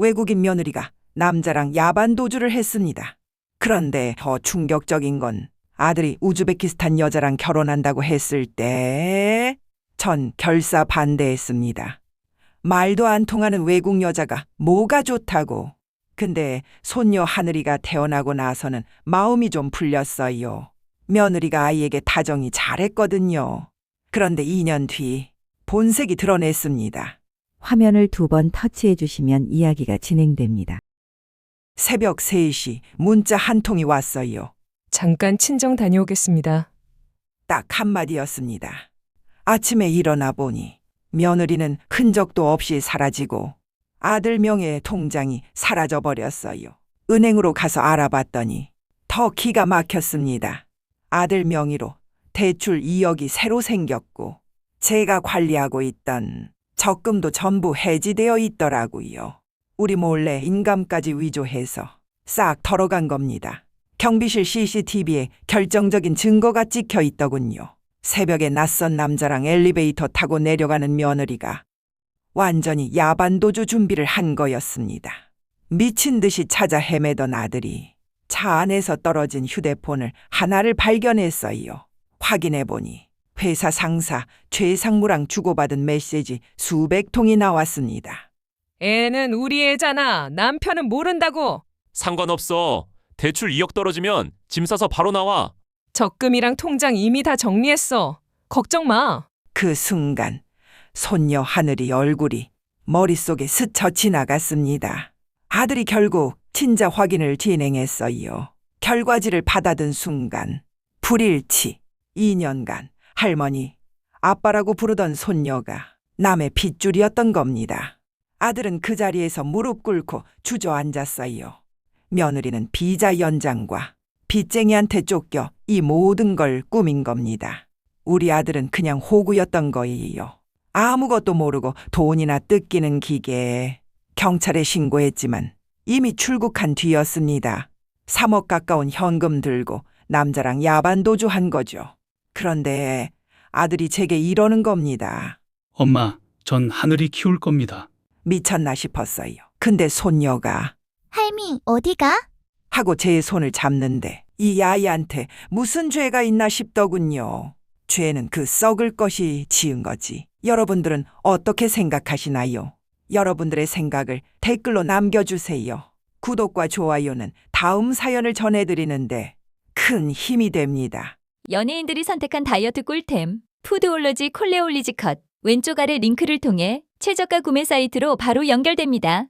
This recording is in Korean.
외국인 며느리가 남자랑 야반 도주를 했습니다. 그런데 더 충격적인 건 아들이 우즈베키스탄 여자랑 결혼한다고 했을 때 전 결사 반대했습니다. 말도 안 통하는 외국 여자가 뭐가 좋다고. 근데 손녀 하늘이가 태어나고 나서는 마음이 좀 풀렸어요. 며느리가 아이에게 다정이 잘했거든요. 그런데 2년 뒤 본색이 드러냈습니다. 화면을 두 번 터치해 주시면 이야기가 진행됩니다. 새벽 3시 문자 한 통이 왔어요. 잠깐 친정 다녀오겠습니다. 딱 한마디였습니다. 아침에 일어나 보니 며느리는 흔적도 없이 사라지고 아들 명의의 통장이 사라져 버렸어요. 은행으로 가서 알아봤더니 더 기가 막혔습니다. 아들 명의로 대출 2억이 새로 생겼고 제가 관리하고 있던 적금도 전부 해지되어 있더라고요. 우리 몰래 인감까지 위조해서 싹 털어간 겁니다. 경비실 CCTV에 결정적인 증거가 찍혀 있더군요. 새벽에 낯선 남자랑 엘리베이터 타고 내려가는 며느리가 완전히 야반도주 준비를 한 거였습니다. 미친 듯이 찾아 헤매던 아들이 차 안에서 떨어진 휴대폰을 하나를 발견했어요. 확인해 보니 회사 상사 최상무랑 주고받은 메시지 수백 통이 나왔습니다. 애는 우리 애잖아. 남편은 모른다고. 상관없어. 대출 2억 떨어지면 짐 싸서 바로 나와. 적금이랑 통장 이미 다 정리했어. 걱정 마. 그 순간 손녀 하늘이 얼굴이 머릿속에 스쳐 지나갔습니다. 아들이 결국 친자 확인을 진행했어요. 결과지를 받아든 순간 불일치 2년간 할머니 아빠라고 부르던 손녀가 남의 핏줄이었던 겁니다. 아들은 그 자리에서 무릎 꿇고 주저앉았어요. 며느리는 비자 연장과 빚쟁이한테 쫓겨 이 모든 걸 꾸민 겁니다. 우리 아들은 그냥 호구였던 거예요. 아무것도 모르고 돈이나 뜯기는 기계에 경찰에 신고했지만 이미 출국한 뒤였습니다. 3억 가까운 현금 들고 남자랑 야반 도주 한 거죠. 그런데 아들이 제게 이러는 겁니다. 엄마, 전 하늘이 키울 겁니다. 미쳤나 싶었어요. 근데 손녀가 할미, 어디가? 하고 제 손을 잡는데 이 아이한테 무슨 죄가 있나 싶더군요. 죄는 그 썩을 것이 지은 거지. 여러분들은 어떻게 생각하시나요? 여러분들의 생각을 댓글로 남겨주세요. 구독과 좋아요는 다음 사연을 전해드리는데 큰 힘이 됩니다. 연예인들이 선택한 다이어트 꿀템. 푸드올로지 콜레올리지 컷. 왼쪽 아래 링크를 통해 최저가 구매 사이트로 바로 연결됩니다.